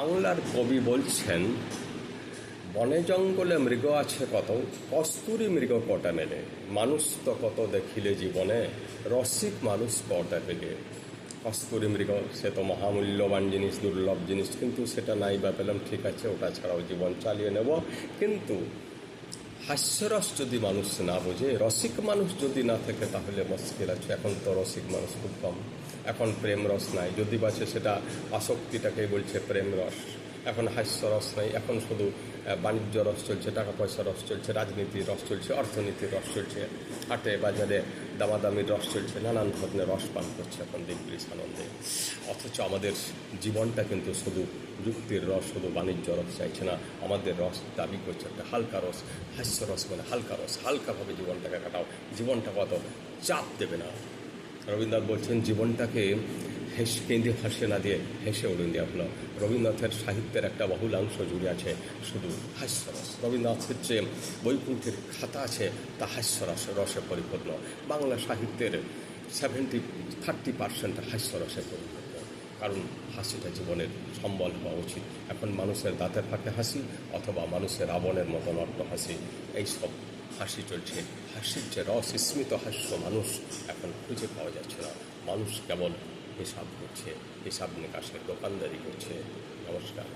বাংলার কবি বলছেন, বনে জঙ্গলে মৃগ আছে কত, কস্তুরি মৃগ কটা মেলে? মানুষ তো কত দেখিলে জীবনে, রসিক মানুষ কটা পেলে? কস্তুরি মৃগ, সে তো মহামূল্যবান জিনিস, দুর্লভ জিনিস, কিন্তু সেটা নাই বা পেলাম, ঠিক আছে, ওটা ছাড়াও জীবন চালিয়ে নেব। কিন্তু হাস্যরস যদি মানুষ না বোঝে, রসিক মানুষ যদি না থাকে, তাহলে মুশকিল আছে। এখন তো রসিক মানুষ খুব কম। এখন প্রেম রস নাই। যদি বাঁচে সেটা আসক্তিটাকেই বলছে প্রেম রস এখন হাস্য রস নাই, এখন শুধু বাণিজ্য রস চলছে, টাকা পয়সা রস চলছে রাজনীতির রস চলছে অর্থনীতির রস চলছে, হাটে বাজারে দামাদামির রস চলছে, নানান ধরনের রস পান করছে এখন দিগ্বিষ আনন্দে। অথচ আমাদের জীবনটা কিন্তু শুধু যুক্তির রস, শুধু বাণিজ্য রস চাইছে না, আমাদের রস দাবি করছে একটা হালকা রস, হাস্য রস মানে হালকা রস, হালকাভাবে জীবনটাকে কাটাও। জীবনটা কত চাপ দেবে না। রবীন্দ্রনাথ বলছেন, জীবনটাকে হেস কেন্দ্রে হাসে না দিয়ে হেসে উড়িয়ে দেওয়া হলো রবীন্দ্রনাথের সাহিত্যের একটা বহুলাংশ জুড়ে আছে শুধু হাস্যরস। রবীন্দ্রনাথের যে বৈকুণ্ঠের খাতা আছে, তা হাস্যরস, রসে পরিপূর্ণ। বাংলা সাহিত্যের সেভেন্টি থার্টি পার্সেন্ট হাস্যরসে পরিপূর্ণ। কারণ হাসিটা জীবনের সম্বল হওয়া উচিত। এখন মানুষের দাঁতের ফাঁকে হাসি অথবা মানুষের রাবণের মতন অট্ট হাসি, এইসব হাসি চলছে। হাসির যে রস, স্মিত হাস্য মানুষ এখন খুঁজে পাওয়া যাচ্ছে না। মানুষ কেবল হিসাব করছে হিসাব নিকাশের দোকানদারি করছে নমস্কার।